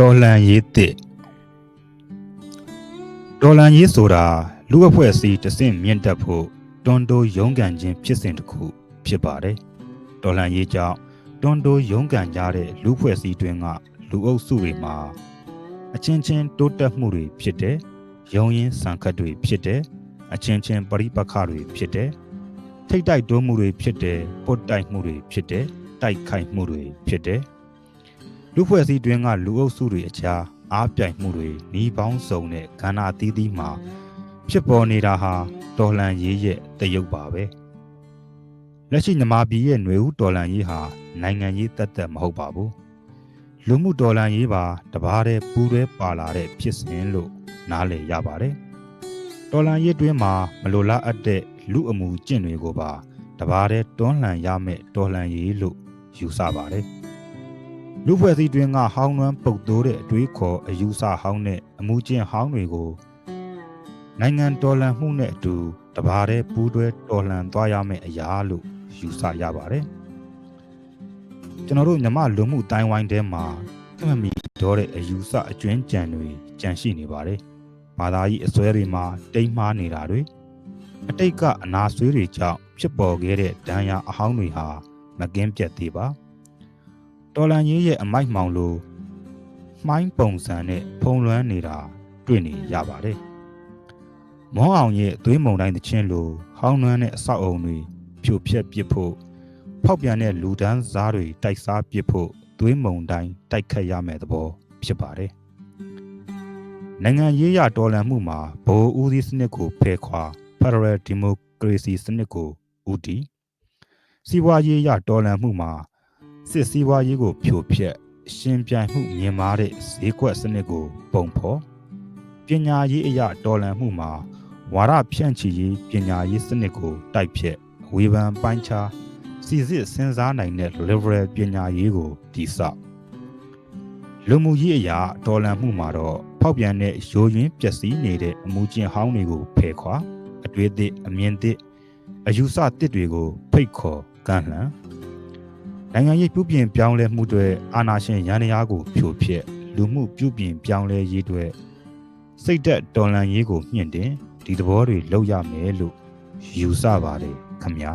တော်လှန်ရေးတစ်တော်လှန်ရေးဆိုတာလူ့အဖွဲ့အစည်းတစ်ဆင့်မြင့်တက်ဖို့တွန်းတိုးရုန်းကန်ခြင်းဖြစ်စဉ်တစ်ခုဖြစ်ပါတယ်တော်လှန်ရေးကြောင့်တွန်းတိုးရုန်းကန်ကြတဲ့လူ့အဖွဲ့အစည်းတွင်ကလူအုပ်စုတွေမှာအချင်းချင်းတိုးတက်မှုတွေဖြစ်တဲ့ရုံရင်းဆန်ခတ်တွေဖြစ်တဲ့အချင်းချင်းပရိပက္ခတွေဖြစ်တဲ့ထိတ်တိုက်တိုးမှုတွေဖြစ်တဲ့ပုတ်တိုက်မှုတွေဖြစ်တဲ့တိုက်ခိုက်မှုတွေဖြစ်တဲ့ လူဖွဲ့စည်းတွင်ကလူအုပ်စုတွေအကြားအားပြိုင်မှုတွေနှီးပေါင်းစုံတဲ့ကဏ္ဍအသီးသီးမှာဖြစ်ပေါ်နေတာဟာတော်လှန်ရေးရဲ့တရုပ်ပါပဲလက်ရှိမြန်မာပြည်ရဲ့ຫນွေဦးတော်လှန်ရေးဟာနိုင်ငံရေးတတ်တတ်မဟုတ်ပါဘူးလူမှုတော်လှန်ရေးပါတဘာတဲ့ပူးရဲပါလာတဲ့ဖြစ်စဉ်လို့နားလည်ရပါတယ်တော်လှန်ရေးတွင်မှာမလိုလားအပ်တဲ့လူအမှုကျင့်တွေကိုပါတဘာတဲ့တွန်းလှန်ရမယ့်တော်လှန်ရေးလို့ယူဆပါတယ် လူဖွဲ့စည်းတွင်ကဟောင်းနှွမ်းပုတ်တိုးတဲ့အတွေးခေါ်အယူဆဟောင်းနဲ့အမှုကျင့်ဟောင်းတွေကိုနိုင်ငံတော်လှန်မှုနဲ့အတူတဘာတဲ့ပူးတွဲတော်လှန်သွားရမယ့်အရာလို့ယူဆရပါတယ်ကျွန်တော်တို့မြမလူမှုတိုင်းဝိုင်းထဲမှာအမမီတော့တဲ့အယူဆအကျွမ်းကြံတွေကြံရှိနေပါတယ်ဘာသာရေးအစွဲတွေမှာတိမ်မှားနေတာတွေအတိတ်ကအနာဆွေးတွေကြောင့်ဖြစ်ပေါ်ခဲ့တဲ့ဒဏ်ရာအဟောင်းတွေဟာမကင်းပြတ်သေးပါ တော်လန်ရေးရဲ့အမိုက်မှောင်လိုမှိုင်းပုံစံနဲ့ဖုံလွှမ်းနေတာတွေ့နေရပါတယ်။မောအောင်ရဲ့အသွေးမုံတိုင်းတစ်ချင်းလိုဟောင်းနှွမ်းတဲ့အဆောက်အုံတွေဖြိုဖျက်ပစ်ဖို့ဖောက်ပြန်တဲ့လူဒန်းစားတွေတိုက်စားပစ်ဖို့သွေးမုံတိုင်းတိုက်ခတ်ရမယ့်သဘောဖြစ်ပါတယ်။နိုင်ငံရေးရတော်လှန်မှုမှာဗိုလ်ဦးစီးစနစ်ကိုဖယ်ခွာ Federal Democracy စနစ်ကိုဦးတည်စီးပွားရေးရတော်လှန်မှုမှာ စစ်စည်းဝါးရေးကိုဖြိုဖျက်ရှင်ပြိုင်မှုမြင်မာတဲ့ဈေးကွက်စနစ်ကို ပုံဖော်ပညာရေးအရာတော်လှန်မှုမှာဝါရဖြန့်ချီရေးပညာရေးစနစ်ကိုတိုက်ဖြတ်ဝေဖန်ပိုင်းခြားစီစစ်စဉ်းစားနိုင်တဲ့ liberal ပညာရေးကိုတည်ဆောက်လူမှုရေးအရာတော်လှန်မှုမှာတော့ဖောက်ပြန်တဲ့ရိုးရင်းပျက်စီးနေတဲ့အမှုကျင့်ဟောင်းတွေကိုဖယ်ခွာအတွေ့အသည့်အမြင်သည့်အယူဆသစ်တွေကိုဖိတ်ခေါ်ကန့်လှန် နိုင်ငံရေးပြုပြင်ပြောင်းလဲမှုတွေအာဏာရှင်ရန်ရာကိုဖြိုဖျက်လူမှုပြုပြင်ပြောင်းလဲရေးတွေစိတ်သက်တော်လှန်ရေးကိုမြင့်တင်ဒီသဘောတွေလောက်ရမယ်လို့ယူဆပါတယ်ခမညာ